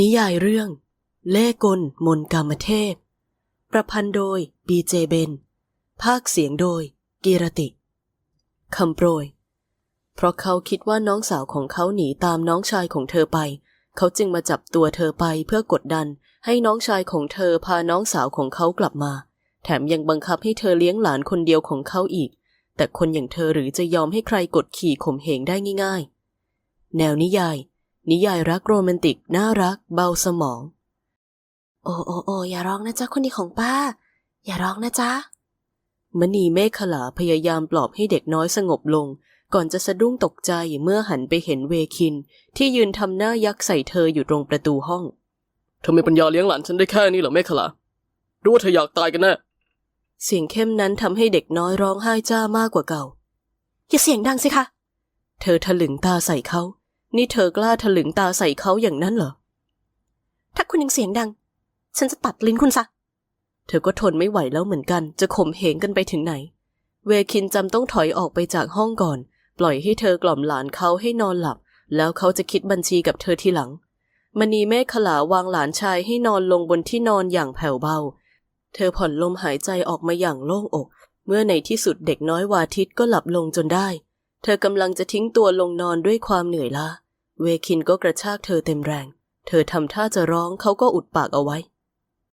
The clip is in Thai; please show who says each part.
Speaker 1: นิยายเรื่อง เล่กลมนต์กามเทพ ประพันธ์โดยบีเจเบน ภาคเสียงโดย กีรติคำโปรย เพราะเขาคิดว่าน้องสาวของเขาหนีตามน้องชายของเธอไป เขาจึงมาจับตัวเธอไปเพื่อกดดัน ให้น้องชายของเธอพาน้องสาวของเขากลับมา แถมยังบังคับให้เธอเลี้ยงหลานคนเดียวของเขาอีก แต่คนอย่างเธอหรือจะยอมให้ใครกดขี่ข่มเหงได้ง่าย ๆ แนวนิยาย นิยายรักโรแมนติก น่ารัก เบาสมอง
Speaker 2: โอ้โอ้โอ้อย่าร้องนะจ๊ะคนดีของป้า อย่าร้องนะจ๊ะ
Speaker 1: มณีเมฆขลาพยายามปลอบให้เด็กน้อยสงบลง ก่อนจะสะดุ้งตกใจเมื่อหันไปเห็นเวคิน ที่ยืนทำหน้ายักษ์ใส่เธออยู่ตรงประตูห้อง
Speaker 3: เธอมีปัญญาเลี้ยงหลานฉันได้แค่นี้เหรอแม่ขลารู้ว่าเธออยากตายกันแน่
Speaker 1: เสียงเข้มนั้นทำให้เด็กน้อยร้องไห้จ้ามากกว่าเก่า
Speaker 2: อย่าเสียงดังสิคะ
Speaker 1: เธอถลึงตาใส่เขา นี่เธอกล้าถลึงตาใส่เขาอย่างนั้นเหรอ
Speaker 2: ถ้าคุณยังเสียงดัง ฉันจะตัดลิ้นคุณซะ
Speaker 1: เธอก็ทนไม่ไหวแล้วเหมือนกัน จะข่มเหงกันไปถึงไหน เวคินจำต้องถอยออกไปจากห้องก่อน ปล่อยให้เธอกล่อมหลานเขาให้นอนหลับ แล้วเขาจะคิดบัญชีกับเธอทีหลัง มณีเมฆขลาวางหลานชายให้นอนลงบนที่นอนอย่างแผ่วเบา เธอผ่อนลมหายใจออกมาอย่างโล่งอก เมื่อในที่สุดเด็กน้อยวาทิตก็หลับลงจนได้ เธอกำลังจะทิ้งตัวลงนอนด้วยความเหนื่อยล้า เวคินก็กระชากเธอเต็มแรง เธอทำท่าจะร้องเขาก็อุดปากเอาไว้